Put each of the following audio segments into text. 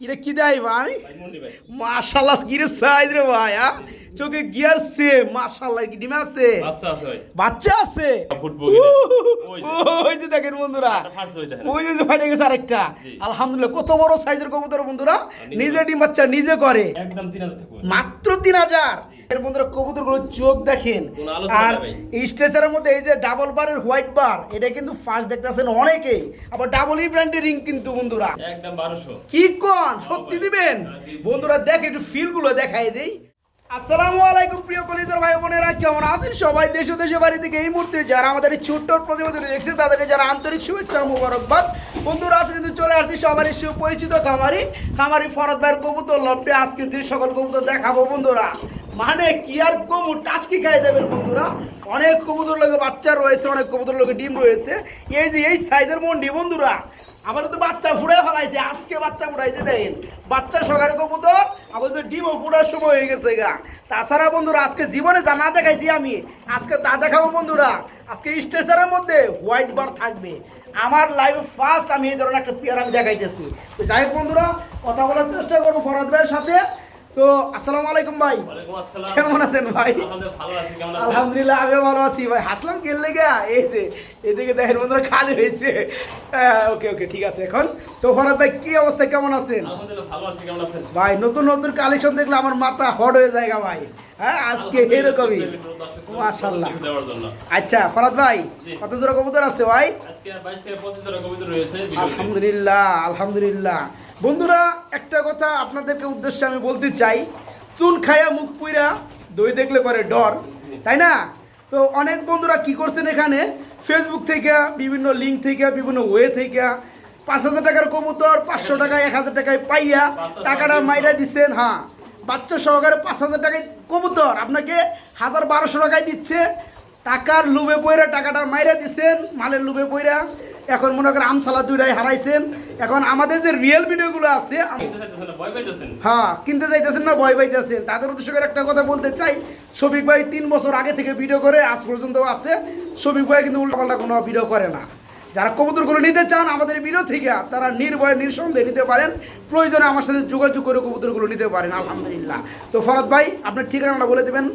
কিরে কি দেয় ভাই? মাশাল্লাহ কিরে সাইজ রে ভাই হ্যাঁ চোখে গিয়ার সে মাশাল্লাহ কি ডিমে আছে? বাচ্চা আছে ওই। যে। দেখেন বন্ধুরা ওই যে ফাটে গেছে আরেকটা। আলহামদুলিল্লাহ কত বড় সাইজের কবুতর বন্ধুরা। নিজে ডিম বাচ্চা নিজে করে। একদম মাত্র তিন হাজার। এর বন্ধুরা কবুতরগুলো চোখ দেখেন। আর স্ট্রেচারের মধ্যে এই যে ডাবল বারের হোয়াইট বার এটা কিন্তু ফার্স্ট দেখতেছেন অনেকেই। আবার ডাবল ই ব্র্যান্ডের রিং কিন্তু বন্ধুরা। একদম বারোশো। কি কোন? সত্যি দিবেন? বন্ধুরা দেখ একটু ফিলগুলো দেখাই দেই। আসসালামু আলাইকুম প্রিয় কলিজার ভাই বোনেরা কেমন আছেন সবাই? দেশ দেশে বাড়ি থেকে এই মুহূর্তে যারা আমাদের এই ছোট্ট প্রতিবেদন দেখছে তাদেরকে যারা আন্তরিক শুভেচ্ছা মোবারকবাদ। বন্ধুরা আজকে কিন্তু চলে আসছি সবারই সুপরিচিত খামারি। খামারি ফরদ ভাইয়ের কবুতর লম্পে আজকে যে সকল কবুতর দেখাবো বন্ধুরা। মানে কি আর কমু? টাস্কি খাই যাবেন বন্ধুরা। অনেক কবুতর লোকে বাচ্চা রয়েছে, অনেক কবুতর লোকে ডিম রয়েছে। এই যে, এই সাইজের মন্ডি বন্ধুরা আমার তো বাচ্চা ফুড়ে ফেলাইছে, আজকে বাচ্চা ফুড়াইছে দেখেন বাচ্চা সকালে কবুতর তো ডিমও ফুড়ার সময় হয়ে গেছে গা। তাছাড়া বন্ধুরা, আজকে জীবনে যা না দেখাইছি আমি, আজকে তা দেখাবো বন্ধুরা। আজকে স্টেশনের মধ্যে হোয়াইট বার থাকবে। আমার লাইফ ফার্স্ট আমি এই ধরনের একটা পেয়ার আমি দেখাইতেছি। তো যাই হোক বন্ধুরা, কথা বলার চেষ্টা করব ফরাদ ভাইয়ের সাথে। তো আসসালামু আলাইকুম ভাই। কেমন আছেন ভাই? আলহামদুলিল্লাহ আমিও ভালো আছি ভাই। হাসলাম কে লেগে? এই যে এদিকে দেখেন বন্ধুরা খালি হয়েছে। ওকে ওকে ঠিক আছে এখন। তো ফরাদ ভাই কি অবস্থা? কেমন আছেন? ভাই নতুন নতুন কালেকশন দেখলে আমার মাথা হট হয়ে যায় ভাই। হ্যাঁ আজকে এরকমই। মাশাল্লাহ আচ্ছা ফরাদ ভাই কত জোড়া কবুতর আছে ভাই। আলহামদুলিল্লাহ আলহামদুলিল্লাহ। বন্ধুরা একটা কথা আপনাদেরকে উদ্দেশ্যে আমি বলতে চাই। চুন খায়া মুখ পুইরা দই দেখলে করে ডর তাই না? তো অনেক বন্ধুরা কি করছেন এখানে? ফেসবুক থেকে বিভিন্ন লিঙ্ক থেকে বিভিন্ন ওয়ে থেকে পাঁচ হাজার টাকার কবুতর পাঁচশো টাকায় এক হাজার টাকায় পাইয়া টাকাটা মাইরা দিচ্ছেন হ্যাঁ। বাচ্চা সহকারে পাঁচ হাজার টাকায় কবুতর আপনাকে হাজার বারোশো টাকায় দিচ্ছে। টাকার লুবে পইরা টাকাটা মাইরা দিচ্ছেন মালের লুবে পইরা। এখন মনে করেন আমসালা দুইটাই হারাইছেন। এখন আমাদের যে রিয়েল ভিডিওগুলো আছে হ্যাঁ কিনতে চাইতেছেন না ভয় পাইতেছেন। তাদের উদ্দেশ্য করে একটা কথা বলতে চাই। শফিক ভাই তিন বছর আগে থেকে ভিডিও করে আজ পর্যন্ত আছে। শফিক ভাই কিন্তু উল্টাপাল্টা কোনো ভিডিও করে না। যারা কবুতরগুলো নিতে চান আমাদের ভিডিও থেকে তারা নির্ভয়ে নিঃসন্দেহে নিতে পারেন। প্রয়োজনে আমার সাথে যোগাযোগ করে কবুতরগুলো নিতে পারেন আলহামদুলিল্লাহ। তো ফরাদ ভাই আপনার ঠিকানাটা বলে দেবেন।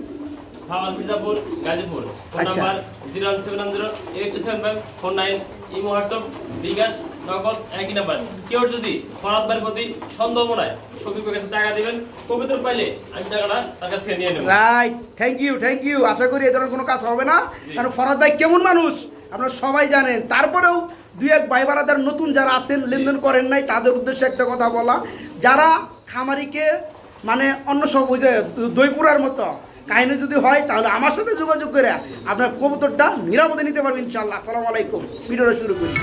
গাজীপুর। ফোন আচ্ছা। Number zero seven zero eight seven four nine imo WhatsApp bKash Nagad একই নাম্বার কেউ যদি ফরাদ ভাইয়ের প্রতি সন্দেহ মনে হয় শফিকের কাছে টাকা দিবেন কবিতর পাইলে আমি টাকাটা তার কাছ থেকে নিয়ে নেব। Right thank you thank you আশা করি এ ধরনের কোনো কাজ হবে না। কারণ ফরাদ ভাই কেমন মানুষ? আপনারা সবাই জানেন। তারপরেও দুই এক ভাই বারাদার নতুন যারা আছেন লেনদেন করেন নাই তাদের উদ্দেশ্যে একটা কথা বলা। যারা খামারিকে মানে অন্য সব ওই যে দইপুরার মতো কাহিনী যদি হয় তাহলে আমার সাথে যোগাযোগ করে আপনার কবুতরটা নিরাপদে নিতে পারবেন ইনশাল্লাহ আসসালামু আলাইকুম। ভিডিওটা শুরু করি।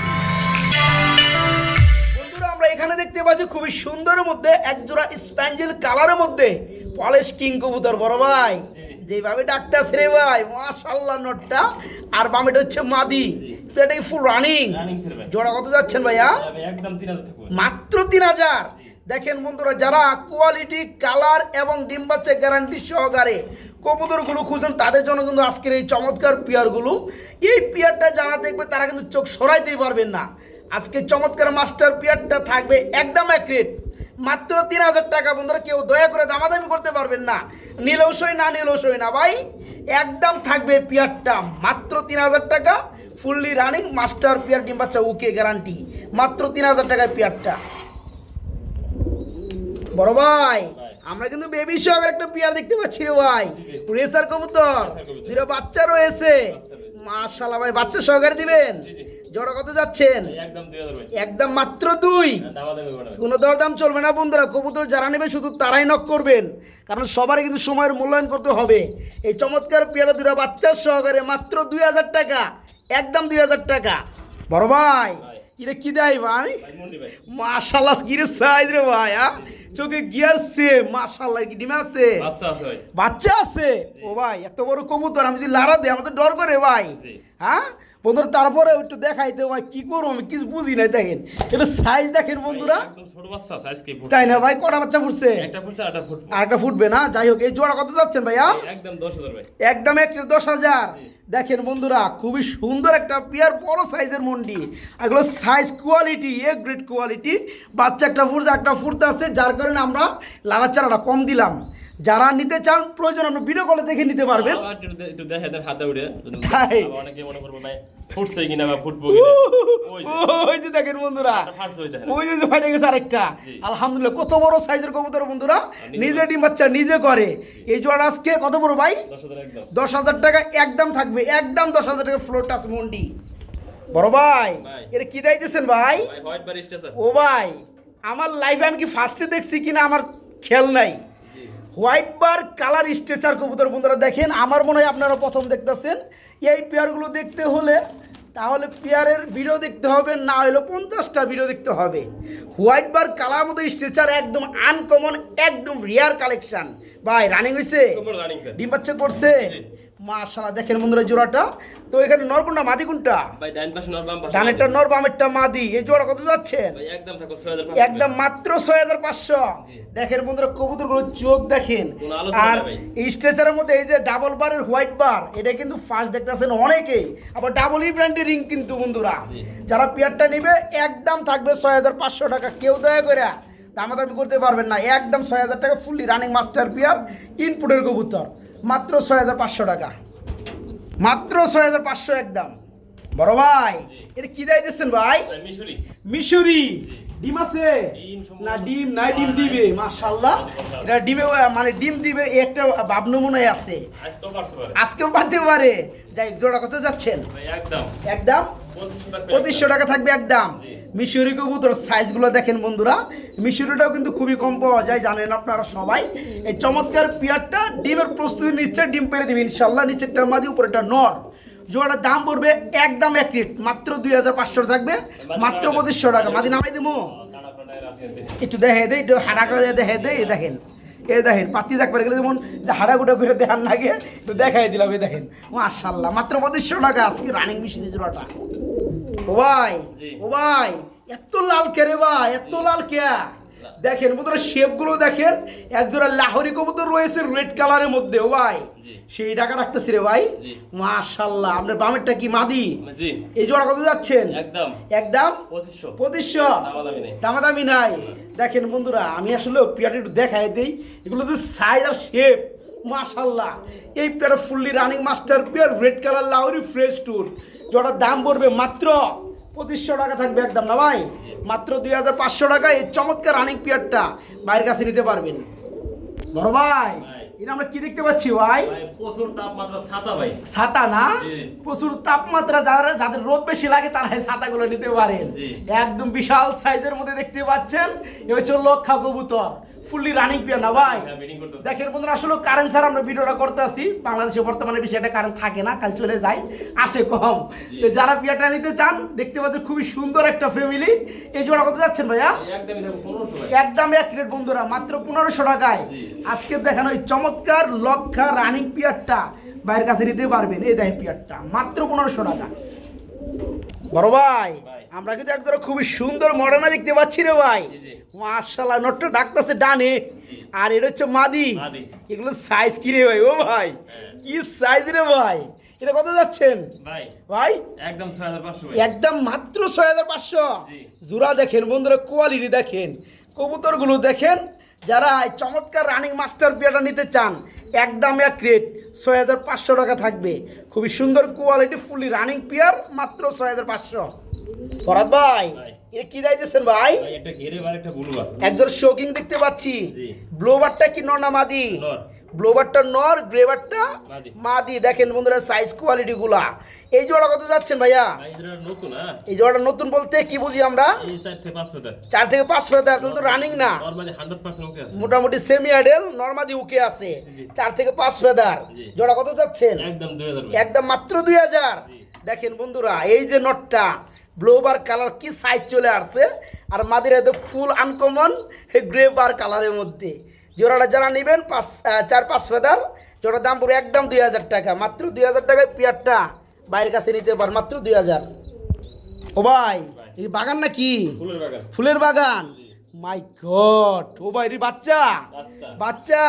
বন্ধুরা আমরা এখানে দেখতে পাচ্ছি খুবই সুন্দরের মধ্যে এক জোড়া স্প্যাঞ্জেল কালারের মধ্যে পলিশ কিং কবুতর বড় ভাই। যেভাবে ডাক্তার রে ভাই মাশাল্লাহ নটটা। আর বামেটা হচ্ছে মাদি। এটাই ফুল রানিং জোড়া কত যাচ্ছেন ভাইয়া? মাত্র তিন হাজার। দেখেন বন্ধুরা যারা কোয়ালিটি কালার এবং ডিম বাচ্চা গ্যারান্টি সহকারে কবুতরগুলো খুঁজছেন, তাদের জন্য কিন্তু আজকের এই চমৎকার পিয়ারগুলো। এই পিয়ারটা যারা দেখবে, তারা কিন্তু চোখ সরাইতেই পারবেন না। আজকে চমৎকার মাস্টার পিয়ারটা থাকবে একদম এক মাত্র তিন হাজার টাকা, বন্ধুরা, কেউ দয়া করে দামাদামি করতে পারবেন না। নিলেও সই না নিলেও সই না, ভাই। একদম থাকবে পিয়ারটা। মাত্র তিন হাজার টাকা ফুললি রানিং মাস্টার পিয়ার ডিম বাচ্চা ওকে গ্যারান্টি মাত্র তিন হাজার টাকায় পিয়ারটা। বড় ভাই আমরা কিন্তু বেবি সহকারে একটা পিয়ার দেখতে পাচ্ছি রে ভাই। রেসার কবুতর। দুটো বাচ্চা রয়েছে। মাশাল্লাহ ভাই বাচ্চা সহকারে দিবেন। জোড়া কত যাচ্ছেন? একদম মাত্র দুই। করবেন কোনো দরদাম চলবে না বন্ধুরা কবুতর যারা নেবে শুধু তারাই নক করবেন। কারণ সবারই কিন্তু সময়ের মূল্যায়ন করতে হবে। এই চমৎকার পেয়ারা দুটা বাচ্চার সহকারে মাত্র দুই হাজার টাকা। একদম দুই হাজার টাকা। বড় ভাই এটা কি দেয় ভাই? মাশাল্লাহ গিরে সাইজ রে ভাই হ্যাঁ চোখে গিয়ার সে মাশাল্লাহ কি ডিমে আছে? বাচ্চা আছে ভাই। বাচ্চা আছে? ও ভাই এত বড় কবুতর আমি যদি লারা দেয় আমাদের ডর করে ভাই। হ্যাঁ? বন্ধুরা তারপরে একটু দেখাইতে ভাই কি করব আমি কিছু বুঝি নাই দেখেন। এটা সাইজ দেখেন বন্ধুরা। তাই না ভাই কটা বাচ্চা ফুটছে? একটা ফুটছে আটা ফুট আর একটা ফুটবে না? যাই হোক এই জোড়া কত যাচ্ছেন ভাইয়া? একদম দশ হাজার ভাই। একদম একটা দশ হাজার। দেখেন বন্ধুরা খুবই সুন্দর একটা পিয়ার বড় সাইজের মন্ডি। এগুলো size quality A grade quality বাচ্চা একটা ফুটছে একটা ফুটতে আছে যার কারণে আমরা লাড়াচাড়াটা কম দিলাম। যারা নিতে চান প্রয়োজন আমরা ভিডিও কলে দেখে নিতে পারবেন। একটু দেখে দেন হাতে উঠে তাই? অনেকে মনে করব ভাই ফুটছে কিনা বা ফুটবো ওই যে, দেখেন বন্ধুরা একটা ওই যে ফাটে গেছে আরেকটা। আলহামদুলিল্লাহ কত বড় সাইজের কবুতর বন্ধুরা। নিজে ডিম বাচ্চা নিজে করে। এই জোড়া আজকে কত বড় ভাই? দশ হাজার টাকা একদম থাকবে একদম দশ হাজার টাকা ফ্লোর টাচ মন্ডি। বড় ভাই। এটা কি ভাই? ও ভাই আমার লাইফে আমি কি ফার্স্টে দেখছি কিনা আমার খেয়াল নাই। হোয়াইট বার কালার স্ট্রেচার কবুতর বন্ধুরা দেখেন আমার মনে হয় আপনারা প্রথম দেখতেছেন। এই পেয়ারগুলো দেখতে হলে তাহলে পেয়ারের ভিডিও দেখতে হবে না হলে পঞ্চাশটা ভিডিও দেখতে হবে। হোয়াইট বার কালার মতো স্ট্রেচার একদম আনকমন একদম রেয়ার কালেকশন ভাই রানিং হয়েছে ডিম বাচ্চা করছে। মাশাআল্লাহ দেখেন বন্ধুরা জোড়াটা। তো এখানে নর কোনটা মাদি কোনটা? ভাই ডাইন পাশে নর বাম পাশে ডানেরটা নর বামেরটা মাদি। এই জোড়া কত যাচ্ছেন ভাই একদম থাকো ছয় হাজার একদম মাত্র ছয় হাজার পাঁচশো। জি। দেখেন বন্ধুরা কবুতরগুলো চোখ দেখেন। আর এই স্ট্রেচারের মধ্যে এই যে ডাবল বারের হোয়াইট বার এটা কিন্তু ফার্স্ট দেখতেছেন অনেকেই। আবার ডাবল ই ব্র্যান্ডের রিং কিন্তু বন্ধুরা। যারা পেয়ারটা নিবে একদম থাকবে ছয় হাজার পাঁচশো টাকা। কেউ দয়া করে দামাদামি করতে পারবেন না। একদম ছয় হাজার টাকা ফুললি রানিং মাস্টার পিয়ার ইনপুটের কবুতর। মাত্র ছয় হাজার পাঁচশো টাকা। মাত্র ছয় হাজার পাঁচশো একদম বড় ভাই এটা কি দেয় দিচ্ছেন ভাই? মিশরি। ডিম আছে? না ডিম নাই ডিম দিবে মাশাল্লাহ এটা ডিমে মানে ডিম দিবে একটা ভাবনা মনে হয় আছে। আজকেও পারতে পারে। যাই জোড়া কত যাচ্ছেন? একদম একদম পঁচিশশো টাকা থাকবে একদম। মিশরি কবুতর সাইজগুলো দেখেন বন্ধুরা। মিশরিটাও কিন্তু খুবই কম পাওয়া যায় জানেন আপনারা সবাই। এই চমৎকার পিয়ারটা ডিমের প্রস্তুতি নিচ্ছে ডিম পেরে দিবে ইনশাল্লাহ। নিচেরটা মাদি উপরেটা নর। জোড়াটার দাম পড়বে একদম এক রেট মাত্র দুই হাজার পাঁচশো থাকবে মাত্র পঁচিশশো টাকা। মাদি নামাই দেবো একটু দেখে দেয় একটু হাঁটা করে দেখে দেয় দেখেন। এ দেখেন পাতি দেখ গেলে যেমন যে হাঁটা গুটা করে দেখার গিয়ে তো দেখাই দিলাম এই দেখেন। মার্শাল্লাহ মাত্র পঁচিশশো টাকা আজকে রানিং মেশিন জোড়াটা। ও ভাই ও ভাই এত লাল কে রে ভাই এত লাল কে? দেখেন বন্ধুরা শেপগুলো দেখেন একজোড়া লাহোরি কবুতর রয়েছে রেড কালারের মধ্যে ভাই। সেই টাকা রাখতেছি রে ভাই। মাশাল্লাহ আপনার বামেরটা কি মাদি? এই জোড়া কত যাচ্ছেন? একদম। একদম? পঁচিশশো। দামাদামি নাই। দেখেন বন্ধুরা আমি আসলে পেয়ারটা একটু দেখাই দিই। এগুলো যে সাইজ আর শেপ মাশাল্লাহ। এই pair fully running master pair red colour লাউরি fresh টুর যেটার দাম পড়বে মাত্র পঁচিশশো টাকা থাকবে একদম না ভাই? মাত্র দুই হাজার পাঁচশো টাকা এই চমৎকার রানিং পিয়ারটা বাইরের কাছে নিতে পারবেন। বড় ভাই। এটা আমরা কি দেখতে পাচ্ছি ভাই? ভাই প্রচুর তাপমাত্রা ছাতা ভাই। ছাতা না? প্রচুর তাপমাত্রা যারা যাদের রোদ বেশি লাগে তারা এই ছাতাগুলো নিতে পারেন। একদম বিশাল সাইজের মধ্যে দেখতে পাচ্ছেন এ হচ্ছে লক্ষা কবুতর। ফুললি রানিং পিয়া না ভাই। হ্যাঁ। দেখেন বন্ধুরা আসলে কারেন্ট ছাড়া আমরা ভিডিওটা করতে আসি বাংলাদেশে বর্তমানে বেশি একটা কারেন্ট থাকে না কাল চলে যায় আসে কম। তো যারা পিয়াটা নিতে চান দেখতে পাচ্ছেন খুবই সুন্দর একটা ফ্যামিলি এই জোড়া কত যাচ্ছেন ভাইয়া? একদম এক রেট বন্ধুরা মাত্র পনেরোশো টাকায়। আজকে দেখানো এই চমৎকার লক্ষা রানিং পিয়ারটা বাইরের কাছে নিতে পারবেন এই দেখেন পিয়ারটা মাত্র পনেরোশো টাকা। বড় ভাই। আমরা কিন্তু একদম খুবই সুন্দর মডার্না দেখতে পাচ্ছি রে ভাই। মার্শাল্লাহ নটটা ডাকতেছে ডানে। আর এটা হচ্ছে মাদি। এগুলো সাইজ কি রে ভাই? ও ভাই কি সাইজ রে ভাই? এটা কত যাচ্ছেন? ভাই ভাই? একদম ছয় হাজার পাঁচশো একদম মাত্র ছয় হাজার পাঁচশো। জোড়া দেখেন বন্ধুরা কোয়ালিটি দেখেন। কবুতরগুলো দেখেন যারা চমৎকার রানিং মাস্টার পিয়াটা নিতে চান একদম এক রেট ছয় হাজার পাঁচশো টাকা থাকবে। খুবই সুন্দর কোয়ালিটি ফুলি রানিং পিয়ার মাত্র ছয় হাজার পাঁচশো। ফরাদ ভাই। এটা কি দিতেছেন ভাই? একটা ঘেরে বার একটা বুলুবার একজন শোকিং দেখতে পাচ্ছি। ব্লোবারটা কি নর না মাদি? নর। ব্লোবারটা নর গ্রেবারটা মাদি। দেখেন বন্ধুরা সাইজ কোয়ালিটি গুলা। এই জোড়া কত যাচ্ছেন ভাইয়া? নতুন হ্যাঁ। এই জোড়াটা নতুন বলতে কি বুঝি আমরা? চার থেকে পাঁচ হাজার চার ফেদার তো রানিং না। মোটামুটি সেমি আইডেল নর্মাদি উকে আছে। চার থেকে পাঁচ ফেদার জোড়া কত যাচ্ছেন? একদম মাত্র দুই হাজার। দেখেন বন্ধুরা এই যে নটটা ব্লোবার কালার কি সাইজ চলে আসছে? আর মাদের এত ফুল আনকমন গ্রে বার কালারের মধ্যে। জোড়াটা যারা নেবেন পাঁচ চার পাঁচ ফেদার জোড়ার দাম পুরো একদম দুই হাজার টাকা। মাত্র দুই হাজার টাকায় পেয়ারটা বাইরের কাছে নিতে পার মাত্র দুই হাজার। ও ভাই এই বাগান না কি ফুলের বাগান। ফুলের বাগান? মাই গড ও ভাই রে বাচ্চা? বাচ্চা।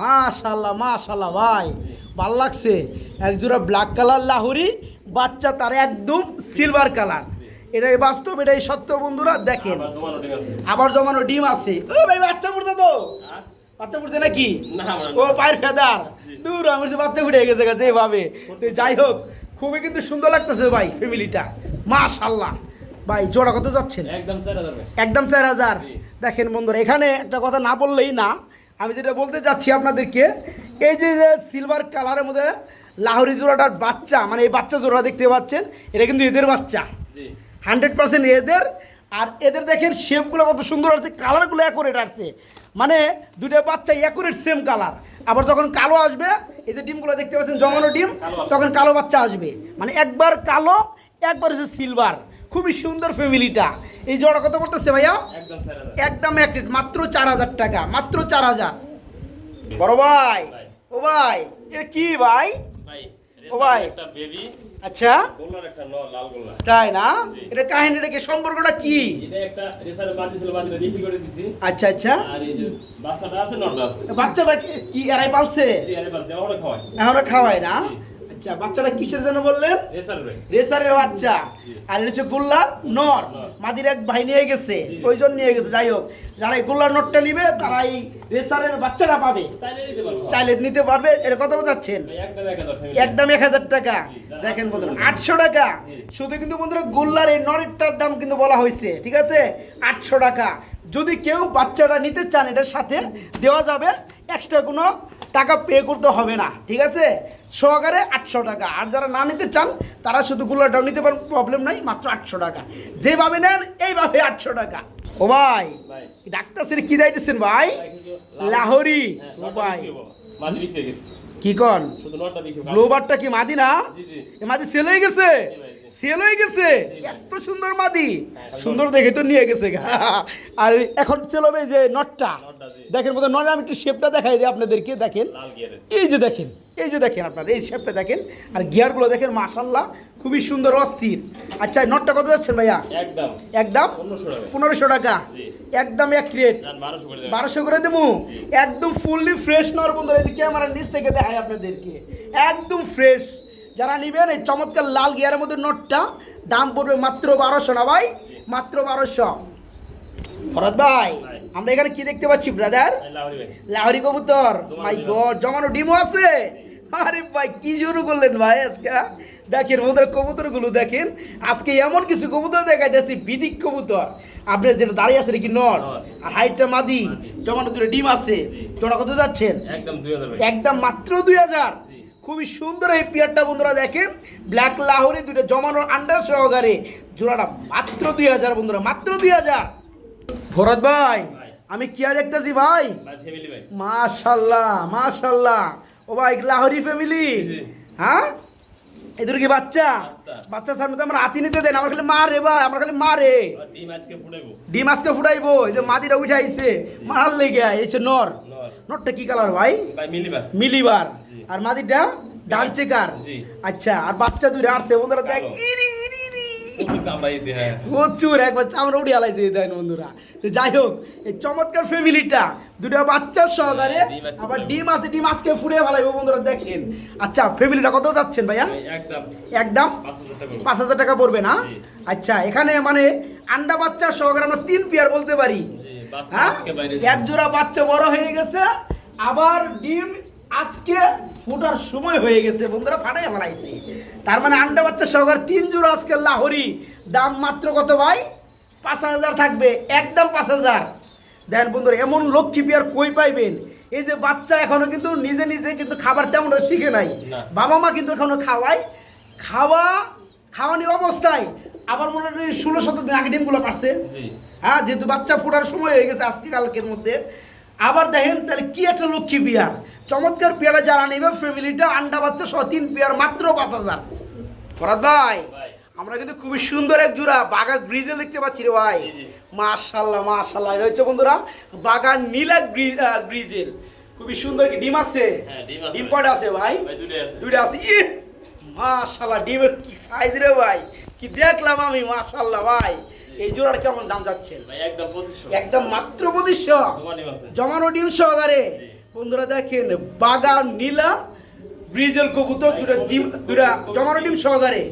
মাশাল্লাহ মাশাল্লাহ ভাই। ভালো লাগছে। এক জোড়া ব্ল্যাক কালার লাহুরি বাচ্চা তার একদম সিলভার কালার এটাই বাস্তব এটাই সত্য বন্ধুরা দেখেন। আবার জমানো ডিম আছে। ও ভাই বাচ্চা পড়ছে তো? হ্যাঁ? বাচ্চা পড়ছে নাকি? ও পায়ের ফেদার। দূর আমার বাচ্চা ফুটে গেছে গেছে এভাবে। তো যাই হোক খুবই কিন্তু সুন্দর লাগতেছে ভাই ফ্যামিলিটা মাশাল্লাহ। ভাই জোড়া কত যাচ্ছেন? একদম চার হাজার। দেখেন বন্ধুরা এখানে একটা কথা না বললেই না আমি যেটা বলতে চাচ্ছি আপনাদেরকে এই যে যে সিলভার কালারের মধ্যে লাহরি জোড়াটার বাচ্চা মানে এই বাচ্চা জোড়া দেখতে পাচ্ছেন এটা কিন্তু এদের বাচ্চা। হান্ড্রেড পার্সেন্ট এদের আর এদের দেখেন শেপগুলো কত সুন্দর আসছে কালারগুলো অ্যাকুরেট আসছে। মানে দুটো বাচ্চা অ্যাকুরেট সেম কালার আবার যখন কালো আসবে এই যে ডিমগুলো দেখতে পাচ্ছেন জমানো ডিম তখন কালো বাচ্চা আসবে। মানে একবার কালো একবার হচ্ছে সিলভার খুবই সুন্দর ফ্যামিলিটা। এই জোড়া কত করতেছে ভাইয়া? একদম এক রেট মাত্র চার হাজার টাকা মাত্র চার হাজার। বড় ভাই। ও ভাই এটা কি ভাই? ও ভাই। একটা বেবি আচ্ছা। তাই না। এটা কাহিনীটা কি সম্পর্কটা কি? আচ্ছা আচ্ছা। আর এই যে বাচ্চাটা আছে নটা আছে। বাচ্চাটা কি- এরাই পালছে? এখনও খাওয়ায়। না? আচ্ছা বাচ্চাটা কিসের জন্য বললেন? রেসারের বাচ্চা। আর এটা হচ্ছে গোল্লার নর। মাদির এক ভাই নিয়ে গেছে। প্রয়োজন নিয়ে গেছে যাই হোক। যারা এই গোল্লার নটটা নিবে তারা এই রেসারের বাচ্চাটা পাবে। চাইলে নিতে পারব। এটা কত বোঝাচ্ছেন? একদম এক হাজার টাকা। দেখেন বন্ধুরা। আটশো টাকা। শুধু কিন্তু বন্ধুরা গোল্লার এই নরেরটার দাম কিন্তু বলা হয়েছে ঠিক আছে? আটশো টাকা। যদি কেউ বাচ্চাটা নিতে চান এটার সাথে দেওয়া যাবে এক্সট্রা কোনো টাকা পে করতে হবে না ঠিক আছে? সহকারে আটশো টাকা। আর যারা না নিতে চান তারা শুধু গোল্লাটাও নিতে পারেন প্রবলেম নাই মাত্র আটশো টাকা। যেভাবে নেন এইভাবে আটশো টাকা। ও ভাই ডাক্তার কি দাইতেছেন ভাই? লাহোরি। হ্যাঁ, ও ভাই। হয়ে কি কন? গ্লোবারটা কি মাদি না? মাদি সেল হয়ে গেছে। সেল হয়ে গেছে। এত সুন্দর মাদি। সুন্দর দেখে তো নিয়ে গেছে। আর এখন সেল হবে যে নটটা। দেখেন বোধহয় নটে আমি একটু শেপটা দেখাই দিই আপনাদেরকে দেখেন। এই যে দেখেন এই যে দেখেন আপনার এই শেপটা দেখেন। আর গিয়ারগুলো দেখেন মাশাল্লাহ খুবই সুন্দর অস্থির। আচ্ছা নটটা কত যাচ্ছেন ভাইয়া? একদম। একদম? পনেরোশো টাকা। একদম এক রেট যান বারোশো করে। দেবো? একদম ফুললি ফ্রেশ নর বন্ধুরা এই যে ক্যামেরার নিচ থেকে দেখায় আপনাদেরকে। একদম ফ্রেশ যারা নিবেন এই চমৎকার লাল গিয়ারের মধ্যে নোটটা দাম পড়বে মাত্র বারোশো না ভাই? মাত্র বারোশো। ভরত ভাই। আমরা এখানে কি দেখতে পাচ্ছি ব্রাদার? লাহোরি কবুতর। মাই গড জমানো ডিমও আছে? আরে ভাই কি শুরু করলেন ভাই আজকে দেখেন ওদের কবুতরগুলো দেখেন আজকে এমন কিছু কবুতর দেখাইতেছি বিদিক কবুতর। আপনার যেটা দাঁড়িয়ে আছে নাকি নর? নর। আর হাইটটা মাদি। জমানো দুটো ডিম আছে। তোরা কত যাচ্ছেন? একদম মাত্র দুই হাজার। খুবই সুন্দর এই পেয়ারটা বন্ধুরা দেখেন। ব্ল্যাক লাহোরি দুটো জমানোর আন্ডার সহকারে। জোড়াটা মাত্র দুই হাজার বন্ধুরা মাত্র দুই হাজার। ভরত ভাই। আমি কি দেখতেছি ভাই? মাশাল্লাহ মাশাল্লাহ। ও ভাই লাহোরি ফ্যামিলি হ্যাঁ? এদের কি বাচ্চা? বাচ্চা। সামনে তো আমার হাতি নিতে দেন আমার খালি মারে ভাই আমার খালি মারে ডিম আজকে ফুটাইবো। এই যে মাদিরা উঠে আইছে। মারার লেগে এইছে নর। নর। নরটা কি কালার ভাই? ভাই মিলি ভাই মিলিবার। জি। আর মাদিরটা ডান চেকার আচ্ছা আর বাচ্চা দুইটা আসছে বন্ধুরা দেখ ইরি ইরি ইরি। হ্যাঁ। প্রচুর একবার আলাইছে দেন বন্ধুরা। তো যাই হোক এই চমৎকার ফ্যামিলিটা দুটো বাচ্চার সহকারে ডিম আবার ডিম। আছে ডিম আজকে ফুড়ে ফেলাইবো বন্ধুরা দেখেন। আচ্ছা ফ্যামিলিটা কত যাচ্ছেন ভাইয়া? একদম একদম? পাঁচ হাজার টাকা পড়বে। না? আচ্ছা এখানে মানে আন্ডা বাচ্চার সহকারে আমরা তিন পেয়ার বলতে পারি। হ্যাঁ? এক জোড়া বাচ্চা বড় হয়ে গেছে আবার ডিম আজকে ফুটার সময় হয়ে গেছে বন্ধুরা ফাটাই ফেলাইছে তার মানে আন্ডা বাচ্চা সহকারে তিন জোড়া আজকে লাহরি। দাম মাত্র কত ভাই? পাঁচ হাজার থাকবে একদম পাঁচ হাজার। দেখেন বন্ধুরা এমন লক্ষ্মী পেয়ার কই পাইবেন? এই যে বাচ্চা এখনও কিন্তু নিজে নিজে কিন্তু খাবার তেমন শিখে নাই। বাবা মা কিন্তু এখনও খাওয়ায়। খাওয়া খাওয়ানি অবস্থায়। আবার মনে হয় ষোলো শত দিন আগে ডিমগুলো পারছে। জি। হ্যাঁ যেহেতু বাচ্চা ফোটার সময় হয়ে গেছে আজকে কালকের মধ্যে। আবার দেখেন তাহলে কি একটা লক্ষ্মী বিয়ার চমৎকার পেয়ারা যারা নেবে ফ্যামিলিটা আন্ডা বাচ্চা সহ তিন পেয়ার মাত্র পাঁচ হাজার। ফরাদ ভাই আমরা কিন্তু খুবই সুন্দর এক জোড়া বাগান ব্রিজে দেখতে পাচ্ছি রে ভাই। মাশাল্লাহ মাশাল্লাহ। হচ্ছে বন্ধুরা বাগান নীলা গ্রিজেল খুবই সুন্দর কি ডিম আছে? হ্যাঁ, ডিম আছে। ডিম। কয়টা আছে ভাই? দুইটা আছে। ই মাশাল্লাহ ডিমের কি সাইজ রে ভাই। কি দেখলাম আমি মাশাল্লাহ ভাই। এই জোড়াটা কেমন দাম যাচ্ছে? ভাই একদম মাত্র পঁচিশশো। জমানো ডিম সহকারে। বন্ধুরা দেখেন বাগান নীলা ব্রিজেল কবুতর দুটা ডিম দুটা জমানো ডিম সহকারে।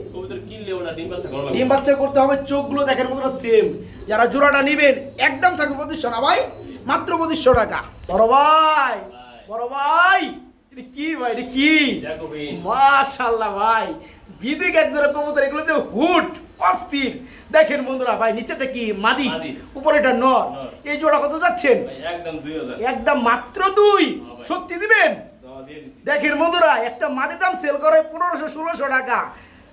ডিম বাচ্চা করো ডিম বাচ্চা করতে হবে চোখগুলো দেখেন বন্ধুরা সেম যারা জোড়াটা নেবেন একদম থাকবে পঁচিশশো না ভাই মাত্র পঁচিশশো টাকা। বড় ভাই বড় ভাই কি ভাই এটা কি? মাশাল্লাহ ভাই বিদিক এক জোড়া কবুতর এগুলো যে হুট অস্থির। দেখেন বন্ধুরা ভাই নিচেটা কি? মাদি। উপরে উপরেটা নর। এই জোড়া কত যাচ্ছেন? একদম মাত্র দুই। হ্যাঁ সত্যি দিবেন? দেখেন বন্ধুরা একটা মাদের দাম সেল করে পনেরোশো ষোলোশো টাকা।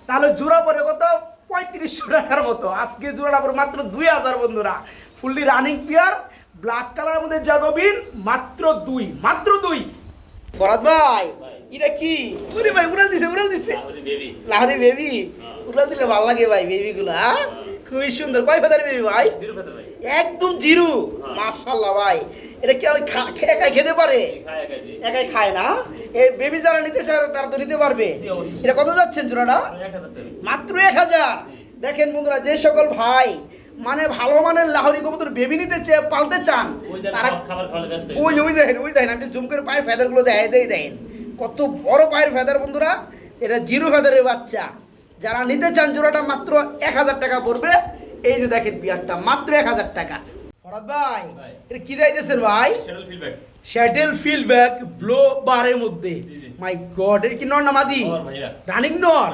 তাহলে জোড়া পরে কত? পঁয়ত্রিশশো টাকার মতো। আজকে জোড়াটা পরে মাত্র দুই হাজার বন্ধুরা। ফুললি রানিং পেয়ার ব্ল্যাক কালারের মধ্যে জাগবিন মাত্র দুই মাত্র দুই। ফরাদ ভাই। এটা কি? উনি ভাই উড়াল দিছে উড়াল দিছে। লাহরি বেবি হ্যাঁ। উড়াল দিলে ভালো লাগে ভাই বেবি গুলা খুবই সুন্দর। কয় ফেদার বেবি ভাই? একদম জিরো? হ্যাঁ। মাশাল্লাহ ভাই। এটা কি একাই খেতে পারে? একাই খায় না? এই বেবি যারা নিতে চায় তারা তো নিতে পারবে। এটা কত যাচ্ছেন জোড়াটা? মাত্র এক হাজার। দেখেন বন্ধুরা যে সকল ভাই মানে ভালো মানের লাহরি কবুতর বেবি নিতে চেয়ে পালতে চান তারা ওই ওই দেখেন ওই দেখেন আপনি জুম করে পায়ের ফেদারগুলো দেয় দেয় দেন কত বড় পায়ের ফেদার বন্ধুরা। এটা জিরো ফেদারের বাচ্চা। যারা নিতে চান জোড়াটা মাত্র এক হাজার টাকা পড়বে। এই যে দেখেন বিয়ারটা মাত্র এক হাজার টাকা। ফরাদ ভাই। এটা কি দিতেছেন ভাই? শ্যাটেল ফিল্ড ব্যাক ব্লো বারের মধ্যে। মাই গড এর কি নর না মাদি? রানিং নর।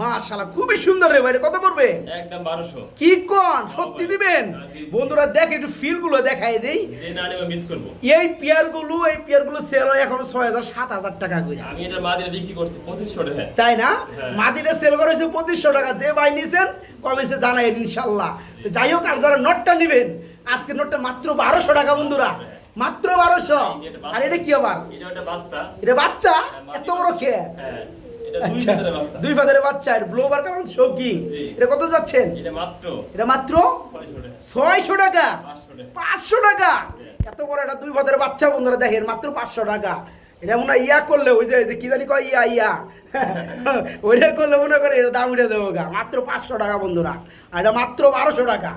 মাশাআল্লাহ খুবই সুন্দর রে ভাই কত পড়বে? একদম বারোশো। কি কোন? সত্যি দিবেন? হ্যাঁ, বন্ধুরা দেখ একটু ফিলগুলো দেখায় দেই। যে না নেবে মিস করব। এই পেয়ারগুলো এই পেয়ারগুলো সেল হয় এখন ছয় হাজার সাত হাজার টাকা করে। আমি এটা মাদিরা বিক্রি করছি পঁচিশশো টাকা। তাই না? হ্যাঁ। মাদিটা সেল করেছে হয়েছে পঁচিশশো টাকা। যে ভাই নিছেন কমেন্টসে জানাই ইনশাল্লাহ তো যাই হোক আর যারা নোটটা নিবেন আজকে নোটটা মাত্র বারোশো টাকা বন্ধুরা। মাত্র বারোশো। আর এটা কি আবার? এটা বাচ্চা। এটা বাচ্চা? হ্যাঁ, এত বড় খেয়ে হ্যাঁ দুই আচ্ছা বাচ্চা। দুই ফাদারের বাচ্চা আর ব্লোবার কারণ শৌকি এটা কত যাচ্ছেন? এটা মাত্র। ছয়শো টাকা। পাঁচশো টাকা। এত বড় একটা দুই ফাদারের বাচ্চা বন্ধুরা দেখেন মাত্র পাঁচশো টাকা। এটা মনে হয় ইয়া করলে ওই যে ওই যে কি জানি কয় ইয়া ইয়া। ওইটা করলে মনে করে এটা দাম উঠে দেবো গা। মাত্র পাঁচশো টাকা বন্ধুরা। আর এটা মাত্র বারোশো টাকা।